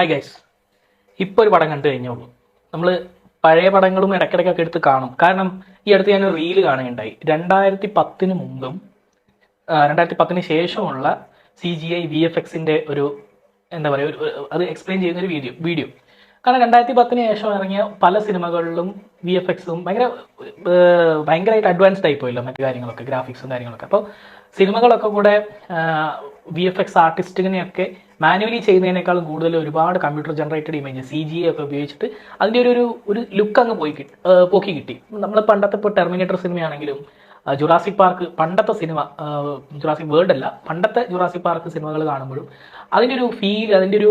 Hi guys ഇപ്പോൾ ഒരു പടം കണ്ടു കഴിഞ്ഞോളൂ നമ്മൾ പഴയ പടങ്ങളും ഇടയ്ക്കിടയ്ക്കൊക്കെ എടുത്ത് കാണും. കാരണം ഈ അടുത്ത് ഞാൻ റീൽ കാണുകയുണ്ടായി. രണ്ടായിരത്തി പത്തിന് മുമ്പും രണ്ടായിരത്തി പത്തിന് ശേഷമുള്ള C G I V F എക്സിന്റെ ഒരു എന്താ പറയുക ഒരു ഒരു- അത് എക്സ്പ്ലെയിൻ ചെയ്യുന്ന ഒരു വീഡിയോ വീഡിയോ കാരണം രണ്ടായിരത്തി പത്തിന് ശേഷം ഇറങ്ങിയ പല സിനിമകളിലും വി എഫ് എക്സും ഭയങ്കര ഭയങ്കരമായിട്ട് അഡ്വാൻസ്ഡ് ആയി പോയില്ല മറ്റു കാര്യങ്ങളൊക്കെ ഗ്രാഫിക്സും കാര്യങ്ങളൊക്കെ. അപ്പോൾ സിനിമകളൊക്കെ കൂടെ വി എഫ് എക്സ് ആർട്ടിസ്റ്റിനെയൊക്കെ മാനുവലി ചെയ്യുന്നതിനേക്കാളും കൂടുതൽ ഒരുപാട് computer generated image C G ഒക്കെ ഉപയോഗിച്ചിട്ട് അതിന്റെ ഒരു ഒരു ലുക്ക് അങ്ങ് പോയി കിട്ടി പോക്കി കിട്ടി. നമ്മൾ പണ്ടത്തെ ഇപ്പോൾ ടെർമിനേറ്റർ സിനിമയാണെങ്കിലും ജുറാസിക് പാർക്ക് പണ്ടത്തെ സിനിമ ജുറാസിക് വേൾഡ് അല്ല പണ്ടത്തെ ജുറാസിക് പാർക്ക് സിനിമകൾ കാണുമ്പോഴും അതിന്റെ ഒരു ഫീൽ അതിന്റെ ഒരു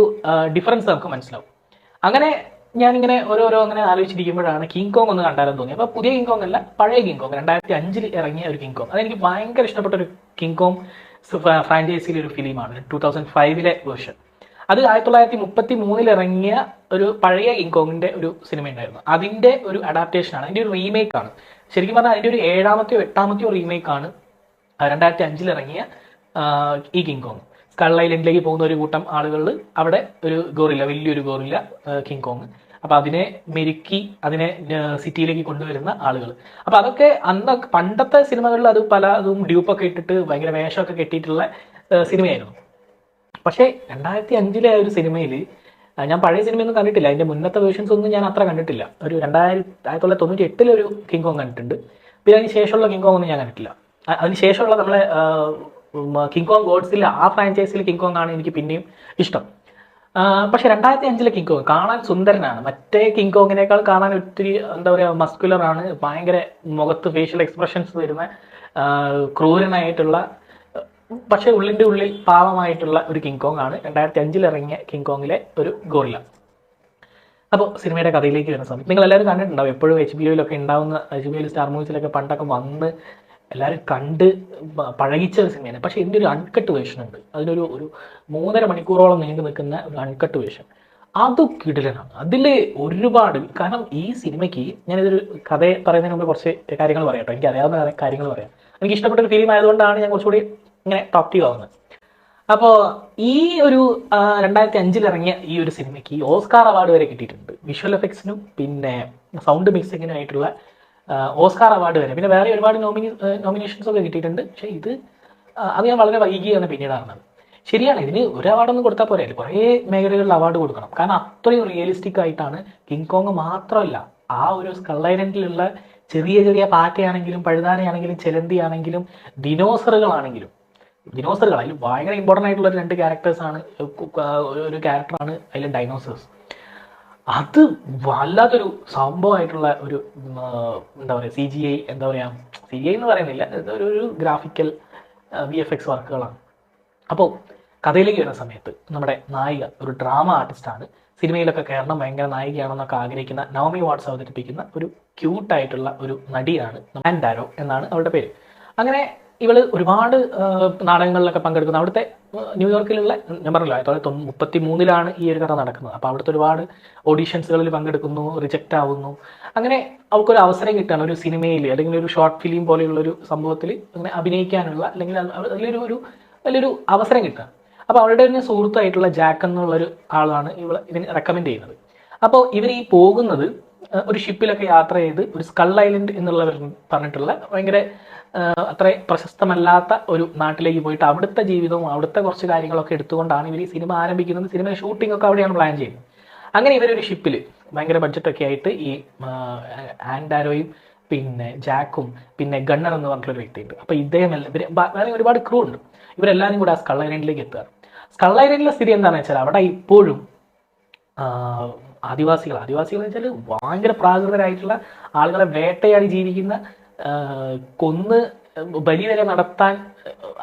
ഡിഫറൻസ് നമുക്ക് മനസ്സിലാവും. അങ്ങനെ ഞാനിങ്ങനെ ഓരോരോ അങ്ങനെ ആലോചിച്ചിരിക്കുമ്പോഴാണ് കിങ് കോങ് ഒന്ന് കണ്ടാലെന്ന് തോന്നി അപ്പോൾ പുതിയ കിങ് കോങ് അല്ല പഴയ കിങ് കോങ് രണ്ടായിരത്തി അഞ്ചിൽ ഇറങ്ങിയ ഒരു കിങ് കോങ് അതെനിക്ക് ഭയങ്കര ഇഷ്ടപ്പെട്ട ഒരു കിങ് കോങ് ഫ്രാഞ്ചൈസിയിലെ ഒരു ഫിലിമാണ് ടൂ തൗസൻഡ് ഫൈവിലെ വേർഷൻ അത് ആയിരത്തി തൊള്ളായിരത്തി മുപ്പത്തി മൂന്നിൽ ഇറങ്ങിയ ഒരു പഴയ കിങ്കോങ്ങിന്റെ ഒരു സിനിമ ഉണ്ടായിരുന്നു അതിന്റെ ഒരു അഡാപ്റ്റേഷനാണ് അതിന്റെ ഒരു റീമേക്ക് ആണ് ശരിക്കും പറഞ്ഞാൽ അതിന്റെ ഒരു ഏഴാമത്തെയോ എട്ടാമത്തെയോ റീമേക്കാണ് രണ്ടായിരത്തി അഞ്ചിൽ ഇറങ്ങിയ ഈ കിങ് കോങ് സ്കൾ ഐലൻഡിലേക്ക് പോകുന്ന ഒരു കൂട്ടം ആളുകൾ അവിടെ ഒരു ഗോറില്ല വലിയൊരു ഗോറില്ല കിങ് അപ്പൊ അതിനെ മെരുക്കി അതിനെ സിറ്റിയിലേക്ക് കൊണ്ടുവരുന്ന ആളുകൾ അപ്പൊ അതൊക്കെ അന്ന് പണ്ടത്തെ സിനിമകളിൽ അത് പല അതും ഡ്യൂപ്പൊക്കെ ഇട്ടിട്ട് ഭയങ്കര വേഷമൊക്കെ കെട്ടിയിട്ടുള്ള സിനിമയായിരുന്നു. പക്ഷേ രണ്ടായിരത്തി അഞ്ചിലെ ഒരു സിനിമയിൽ ഞാൻ പഴയ സിനിമയൊന്നും കണ്ടിട്ടില്ല. അതിന്റെ മുന്നത്തെ വേർഷൻസ് ഒന്നും ഞാൻ അത്ര കണ്ടിട്ടില്ല. ഒരു രണ്ടായിരത്തി ആയിരത്തി തൊള്ളായിരത്തി തൊണ്ണൂറ്റി എട്ടിലെ ഒരു കിങ് കോങ് കണ്ടിട്ടുണ്ട്. പിന്നെ അതിന് ശേഷമുള്ള കിങ് കോങ് ഒന്നും ഞാൻ കണ്ടിട്ടില്ല. അതിന് ശേഷമുള്ള നമ്മളെ കിങ് കോങ് ഗോഡ്സിൽ ആ ഫ്രാഞ്ചൈസിൽ കിങ് കോങ് ആണ് എനിക്ക് പിന്നെയും ഇഷ്ടം. പക്ഷെ രണ്ടായിരത്തി അഞ്ചിലെ കിങ് കോങ് കാണാൻ സുന്ദരനാണ്. മറ്റേ കിങ് കോങ്ങിനേക്കാൾ കാണാൻ ഒത്തിരി എന്താ പറയുക മസ്കുലർ ആണ്. ഭയങ്കര മുഖത്ത് ഫേഷ്യൽ എക്സ്പ്രഷൻസ് വരുന്ന ക്രൂരനായിട്ടുള്ള പക്ഷെ ഉള്ളിന്റെ ഉള്ളിൽ പാവമായിട്ടുള്ള ഒരു കിങ് കോങ് ആണ്. രണ്ടായിരത്തി അഞ്ചിൽ ഇറങ്ങിയ കിങ് കോങ്ങിലെ ഒരു ഗോറില അപ്പോൾ സിനിമയുടെ കഥയിലേക്ക് വരുന്ന സമയത്ത് നിങ്ങൾ എല്ലാവരും കണ്ടിട്ടുണ്ടാവും. എപ്പോഴും എച്ച് ബി ഒയിലൊക്കെ ഉണ്ടാവുന്ന എച്ച് ബി ഒയിൽ സ്റ്റാർ മൂവീസിലൊക്കെ പണ്ടൊക്കെ വന്ന് എല്ലാവരും കണ്ട് പഴകിച്ച ഒരു സിനിമയാണ്. പക്ഷേ ഇതിന്റെ ഒരു അൺകട്ട് വേഷൻ ഉണ്ട്. അതിനൊരു ഒരു മൂന്നര മണിക്കൂറോളം നീണ്ടു നിൽക്കുന്ന ഒരു അൺകട്ട് വേഷൻ അത് കിടിലനാണ്. അതിൽ ഒരുപാട് കാരണം ഈ സിനിമയ്ക്ക് ഞാനിതൊരു കഥ പറയുന്നതിന് മുമ്പ് കുറച്ച് കാര്യങ്ങൾ പറയാം എനിക്ക് അറിയാവുന്ന കാര്യം- കാര്യങ്ങൾ പറയാം. എനിക്ക് ഇഷ്ടപ്പെട്ട ഒരു ഫിലിം ആയതുകൊണ്ടാണ് ഞാൻ കുറച്ചുകൂടി ഇങ്ങനെ ടോപ്റ്റീവ് ആവുന്നത്. അപ്പോൾ ഈ ഒരു രണ്ടായിരത്തി അഞ്ചിൽ ഇറങ്ങിയ ഈ ഒരു സിനിമയ്ക്ക് ഓസ്കാർ അവാർഡ് വരെ കിട്ടിയിട്ടുണ്ട്. വിഷ്വൽ എഫക്ട്സിനും പിന്നെ സൗണ്ട് മിക്സിങ്ങിനും ആയിട്ടുള്ള ഓസ്കാർ അവാർഡ് വരെ. പിന്നെ വേറെ ഒരുപാട് നോമിനി നോമിനേഷൻസ് ഒക്കെ കിട്ടിയിട്ടുണ്ട്. പക്ഷേ ഇത് അത് ഞാൻ വളരെ വൈകിയാണ് പിന്നീട് അറിഞ്ഞത്. ശരിയാണ് ഇതിന് ഒരു അവാർഡൊന്നും കൊടുത്താൽ പോരെ. കുറേ മേഖലകളിൽ അവാർഡ് കൊടുക്കണം. കാരണം അത്രയും റിയലിസ്റ്റിക് ആയിട്ടാണ് കിങ് കോങ് മാത്രമല്ല ആ ഒരു സ്കള്ളൈലൻഡിലുള്ള ചെറിയ ചെറിയ പാറ്റയാണെങ്കിലും പഴുതാനയാണെങ്കിലും ചെലന്തിയാണെങ്കിലും ഡിനോസറുകളാണെങ്കിലും ഡിനോസറുകൾ അതിൽ ഭയങ്കര ഇമ്പോർട്ടന്റ് ആയിട്ടുള്ള രണ്ട് ക്യാരക്ടേഴ്സാണ് ഒരു ക്യാരക്ടറാണ് അതിലെ ഡൈനോസേഴ്സ് അത് വല്ലാത്തൊരു സംഭവമായിട്ടുള്ള ഒരു എന്താ പറയുക സി ജി ഐ എന്താ പറയുക സി ജി ഐ എന്ന് പറയുന്നില്ല. ഒരു ഒരു ഗ്രാഫിക്കൽ വി എഫ് എക്സ് വർക്കുകളാണ്. അപ്പോൾ കഥയിലേക്ക് വരുന്ന സമയത്ത് നമ്മുടെ നായിക ഒരു ഡ്രാമ ആർട്ടിസ്റ്റാണ് സിനിമയിലൊക്കെ കയറണം ഭയങ്കര നായികയാണെന്നൊക്കെ ആഗ്രഹിക്കുന്ന നവമി വാട്സ് അവതരിപ്പിക്കുന്ന ഒരു ക്യൂട്ടായിട്ടുള്ള ഒരു നടിയാണ് ആൻഡാരോ എന്നാണ് അവളുടെ പേര്. അങ്ങനെ ഇവൾ ഒരുപാട് നാടകങ്ങളിലൊക്കെ പങ്കെടുക്കുന്നത് അവിടുത്തെ ന്യൂയോർക്കിലുള്ള ഞാൻ പറഞ്ഞില്ല ആയിരത്തി തൊള്ളായിരത്തി മുപ്പത്തി മൂന്നിലാണ് ഈ ഒരു കഥ നടക്കുന്നത്. അപ്പോൾ അവിടുത്തെ ഒരുപാട് ഓഡീഷൻസുകളിൽ പങ്കെടുക്കുന്നു റിജക്റ്റ് ആവുന്നു. അങ്ങനെ അവൾക്കൊരു അവസരം കിട്ടുകയാണ് ഒരു സിനിമയിൽ അല്ലെങ്കിൽ ഒരു ഷോർട്ട് ഫിലിം പോലെയുള്ള ഒരു സംഭവത്തിൽ അങ്ങനെ അഭിനയിക്കാനുള്ള അല്ലെങ്കിൽ അതിലൊരു ഒരു വലിയൊരു അവസരം കിട്ടുക. അപ്പോൾ അവളുടെ തന്നെ സുഹൃത്തായിട്ടുള്ള ജാക്ക് എന്നുള്ളൊരു ആളാണ് ഇവൾ ഇതിന് റെക്കമെൻഡ് ചെയ്യുന്നത്. അപ്പോൾ ഇവർ ഈ പോകുന്നത് ഒരു ഷിപ്പിലൊക്കെ യാത്ര ചെയ്ത് ഒരു സ്കൾ ഐലൻഡ് എന്നുള്ള പറഞ്ഞിട്ടുള്ള ഭയങ്കര അത്ര പ്രശസ്തമല്ലാത്ത ഒരു നാട്ടിലേക്ക് പോയിട്ട് അവിടുത്തെ ജീവിതവും അവിടുത്തെ കുറച്ച് കാര്യങ്ങളൊക്കെ എടുത്തുകൊണ്ടാണ് ഇവർ ഈ സിനിമ ആരംഭിക്കുന്നത്. സിനിമ ഷൂട്ടിംഗ് ഒക്കെ അവിടെയാണ് പ്ലാൻ ചെയ്യുന്നത്. അങ്ങനെ ഇവരൊരു ഷിപ്പിൽ ഭയങ്കര ബഡ്ജറ്റൊക്കെ ആയിട്ട് ഈ ആൻഡാരോയും പിന്നെ ജാക്കും പിന്നെ ഗണ്ണർ എന്ന് പറഞ്ഞിട്ടുള്ള വ്യക്തിയുണ്ട്. അപ്പോൾ ഇദ്ദേഹം എല്ലാം ഇവർ വേറെ ഒരുപാട് ക്രൂ ഉണ്ട്. ഇവരെല്ലാവരും കൂടെ ആ സ്കൾ ഐലൻഡിലേക്ക് എത്തുക സ്കൾ ഐലൻഡിലെ സ്ഥിതി എന്താണെന്ന് വെച്ചാൽ അവിടെ ഇപ്പോഴും ആദിവാസികൾ ആദിവാസികൾ എന്ന് വെച്ചാൽ ഭയങ്കര പ്രാകൃതരായിട്ടുള്ള ആളുകളെ വേട്ടയാടി ജീവിക്കുന്ന കൊന്ന് ബലി വരെ നടത്താൻ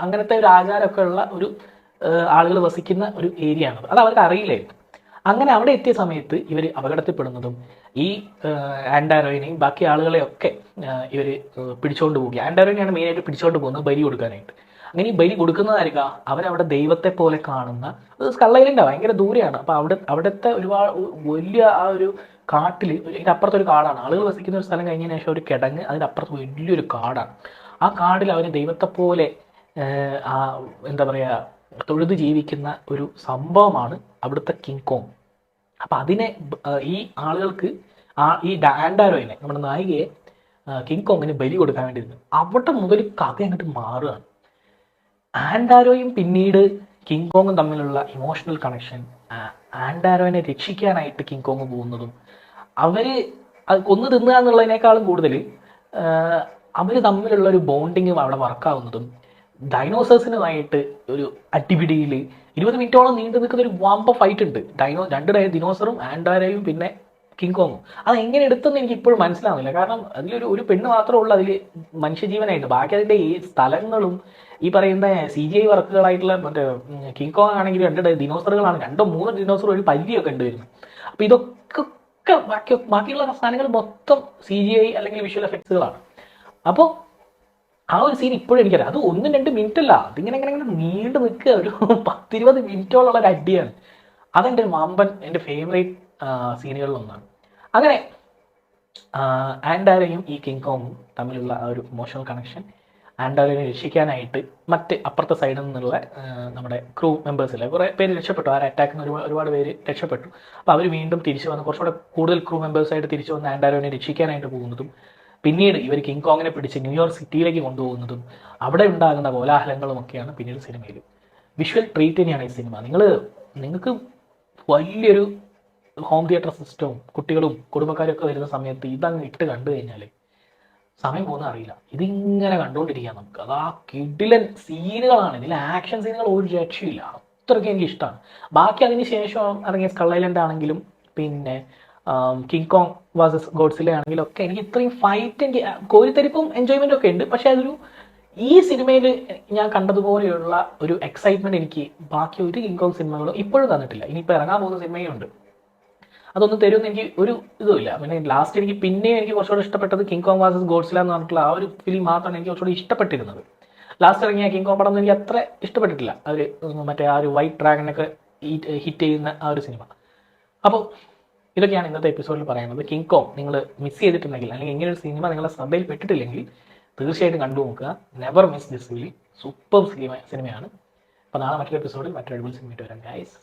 അങ്ങനത്തെ ഒരു ആചാരമൊക്കെ ഉള്ള ഒരു ആളുകൾ വസിക്കുന്ന ഒരു ഏരിയ ആണ് അത് അവർക്ക് അറിയില്ലായിരുന്നു. അങ്ങനെ അവിടെ എത്തിയ സമയത്ത് ഇവർ അപകടത്തിൽപ്പെടുന്നതും ഈ ആൻഡാരോയിനെയും ബാക്കി ആളുകളെയൊക്കെ ഇവർ പിടിച്ചോണ്ട് പോകുക ആൻഡാരോയിനെയാണ് മെയിനായിട്ട് പിടിച്ചോണ്ട് പോകുന്നത് ബലി കൊടുക്കാനായിട്ട്. അങ്ങനെ ഈ ബലി കൊടുക്കുന്നതായിരിക്കാം. അവരവിടെ ദൈവത്തെ പോലെ കാണുന്ന അത് സ്കള്ളയിലുണ്ട് ഭയങ്കര ദൂരെയാണ്. അപ്പൊ അവിടെ അവിടുത്തെ ഒരുപാട് വലിയ ആ ഒരു കാട്ടിൽ അതിന്റെ അപ്പുറത്തൊരു കാടാണ്. ആളുകൾ വസിക്കുന്ന ഒരു സ്ഥലം കഴിഞ്ഞതിന് ശേഷം ഒരു കിടങ്ങ് അതിന്റെ അപ്പുറത്ത് വലിയൊരു കാടാണ്. ആ കാടിൽ അവന് ദൈവത്തെ പോലെ ആ എന്താ പറയുക തൊഴുത് ജീവിക്കുന്ന ഒരു സംഭവമാണ് അവിടുത്തെ കിങ് കോങ്. അപ്പം അതിനെ ഈ ആളുകൾക്ക് ആ ഈ ഡാൻഡാരോയിനെ നമ്മുടെ നായികയെ കിങ് കോങ്ങിന് ബലി കൊടുക്കാൻ വേണ്ടി അവിടെ മുതൽ കഥ അങ്ങോട്ട് മാറുകയാണ്. ആൻഡാരോയും പിന്നീട് കിങ് കോങ്ങും തമ്മിലുള്ള ഇമോഷണൽ കണക്ഷൻ ആൻഡാരോനെ രക്ഷിക്കാനായിട്ട് കിങ് കോങ് പോകുന്നതും അവർ അത് കൊന്നു തിന്നുക എന്നുള്ളതിനേക്കാളും കൂടുതൽ അവർ തമ്മിലുള്ള ഒരു ബോണ്ടിങ് അവിടെ വർക്കാവുന്നതും ഡൈനോസേഴ്സിനുമായിട്ട് ഒരു അടിപിടിയിൽ ഇരുപത് മിനിറ്റോളം നീണ്ടു നിൽക്കുന്ന ഒരു വാമ്പ ഫൈറ്റ് ഉണ്ട്. ഡൈനോ രണ്ട് ഡൈ ദിനോസറും ആൻഡാരയും പിന്നെ കിങ് കോങ്ങും അത് എങ്ങനെ എടുത്തെന്ന് എനിക്ക് ഇപ്പോഴും മനസ്സിലാവുന്നില്ല. കാരണം അതിലൊരു ഒരു പെണ്ണ് മാത്രമേ ഉള്ളൂ അതിൽ മനുഷ്യജീവനായിട്ട്. ബാക്കി അതിന്റെ ഈ സ്ഥലങ്ങളും ഈ പറയുന്ന സി ജി ഐ വർക്കുകളായിട്ടുള്ള മറ്റേ കിങ് കോങ് ആണെങ്കിൽ രണ്ട് ഡിനോസറുകളാണ് രണ്ടോ മൂന്ന് ദിനോസറും ഒരു പല്ലിയൊക്കെ ഉണ്ട് വരുന്നത് അപ്പോൾ ഇതൊക്കെ ബാക്കി ബാക്കിയുള്ള സാധനങ്ങൾ മൊത്തം സി ജി ഐ അല്ലെങ്കിൽ വിഷ്വൽ എഫക്ട്സുകളാണ് അപ്പോൾ ആ ഒരു സീൻ ഇപ്പോഴും എനിക്കറിയാം. അത് ഒന്നും രണ്ട് മിനിറ്റ് അല്ല അതിങ്ങനെ ഇങ്ങനെ ഇങ്ങനെ നീണ്ടു നിൽക്കുക. ഒരു പത്തിരുപത് മിനിറ്റോളം ഒരു അടിയാണ്. അതെന്റെ മാമ്പൻ എന്റെ ഫേവറേറ്റ് സീനുകളിലൊന്നാണ്. അങ്ങനെ ആൻഡാരയും ഈ കിങ് കോങ്ങും തമ്മിലുള്ള ആ ഒരു ഇമോഷണൽ കണക്ഷൻ ആൻഡാരനെ രക്ഷിക്കാനായിട്ട് മറ്റ് അപ്പുറത്തെ സൈഡിൽ നിന്നുള്ള നമ്മുടെ ക്രൂ മെമ്പേഴ്സിലെ കുറേ പേര് രക്ഷപ്പെട്ടു. ആ അറ്റാക്കിന് ഒരുപാട് പേര് രക്ഷപ്പെട്ടു. അപ്പോൾ അവർ വീണ്ടും തിരിച്ചു വന്ന് കുറച്ചുകൂടെ കൂടുതൽ ക്രൂ മെമ്പേഴ്സായിട്ട് തിരിച്ചു വന്ന് ആൻഡാരോനെ രക്ഷിക്കാനായിട്ട് പോകുന്നതും പിന്നീട് ഇവർ കിങ് കോങ്ങിനെ പിടിച്ച് ന്യൂയോർക്ക് സിറ്റിയിലേക്ക് കൊണ്ടുപോകുന്നതും അവിടെ ഉണ്ടാകുന്ന കോലാഹലങ്ങളും ഒക്കെയാണ് പിന്നീട് സിനിമയിൽ വിഷ്വൽ ട്രീറ്റ് തന്നെയാണ് ഈ സിനിമ. നിങ്ങൾ നിങ്ങൾക്ക് വലിയൊരു ഹോം തിയേറ്റർ സിസ്റ്റവും കുട്ടികളും കുടുംബക്കാരും ഒക്കെ വരുന്ന സമയത്ത് ഇതങ്ങ് ഇട്ട് കണ്ടു കഴിഞ്ഞാൽ സമയം പോകുന്ന അറിയില്ല. ഇതിങ്ങനെ കണ്ടുകൊണ്ടിരിക്കാം നമുക്ക്. അത് ആ കിഡിലൻ സീനുകളാണ് ഇതിൽ ആക്ഷൻ സീനുകൾ ഒരു രക്ഷയില്ല. അത്രയ്ക്ക് എനിക്ക് ഇഷ്ടമാണ് ബാക്കി അതിന് ശേഷം ഇറങ്ങിയ സ്കൾ ഐലൻഡ് ആണെങ്കിലും പിന്നെ കിങ് കോങ് വേഴ്സസ് ഗോഡ്സിലെ ആണെങ്കിലും ഒക്കെ എനിക്ക് ഇത്രയും ഫൈറ്റ് എനിക്ക് കോരിത്തരിപ്പും എൻജോയ്മെന്റും ഒക്കെ ഉണ്ട്. പക്ഷേ അതൊരു ഈ സിനിമയിൽ ഞാൻ കണ്ടതുപോലെയുള്ള ഒരു എക്സൈറ്റ്മെന്റ് എനിക്ക് ബാക്കി ഒരു കിങ് കോങ് സിനിമകളും ഇപ്പോഴും തന്നിട്ടില്ല. ഇനിയിപ്പോൾ ഇറങ്ങാൻ പോകുന്ന സിനിമയും ഉണ്ട്. അതൊന്നും തരുമെന്ന് എനിക്ക് ഒരു ഇതുമില്ല. പിന്നെ ലാസ്റ്റ് എനിക്ക് പിന്നെ എനിക്ക് കുറച്ചുകൂടെ ഇഷ്ടപ്പെട്ടത് കിങ് കോങ് വാസസ് ഗോഡ്സില എന്ന് പറഞ്ഞിട്ടുള്ള ആ ഒരു ഫിലിം മാത്രമാണ് എനിക്ക് കുറച്ചുകൂടി ഇഷ്ടപ്പെട്ടിരുന്നത്. ലാസ്റ്റ് ഇറങ്ങിയ കിങ് കോങ് പടം എനിക്ക് അത്ര ഇഷ്ടപ്പെട്ടിട്ടില്ല. അവർ മറ്റേ ആ ഒരു വൈറ്റ് ഡ്രാഗനൊക്കെ ഹിറ്റ് ചെയ്യുന്ന ആ ഒരു സിനിമ അപ്പോൾ ഇതൊക്കെയാണ് ഇന്നത്തെ എപ്പിസോഡിൽ പറയുന്നത്. കിങ് കോങ് നിങ്ങൾ മിസ് ചെയ്തിട്ടുണ്ടെങ്കിൽ അല്ലെങ്കിൽ ഇങ്ങനെ ഒരു സിനിമ നിങ്ങളെ ശ്രദ്ധയിൽ പെട്ടിട്ടില്ലെങ്കിൽ തീർച്ചയായിട്ടും കണ്ടു നോക്കുക. Never miss this film super cinema സിനിമയാണ് അപ്പോൾ നാളെ മറ്റൊരു എപ്പിസോഡിൽ മറ്റൊരു അടിപൊളി സിനിമയായിട്ട് വരാം ഗൈസ്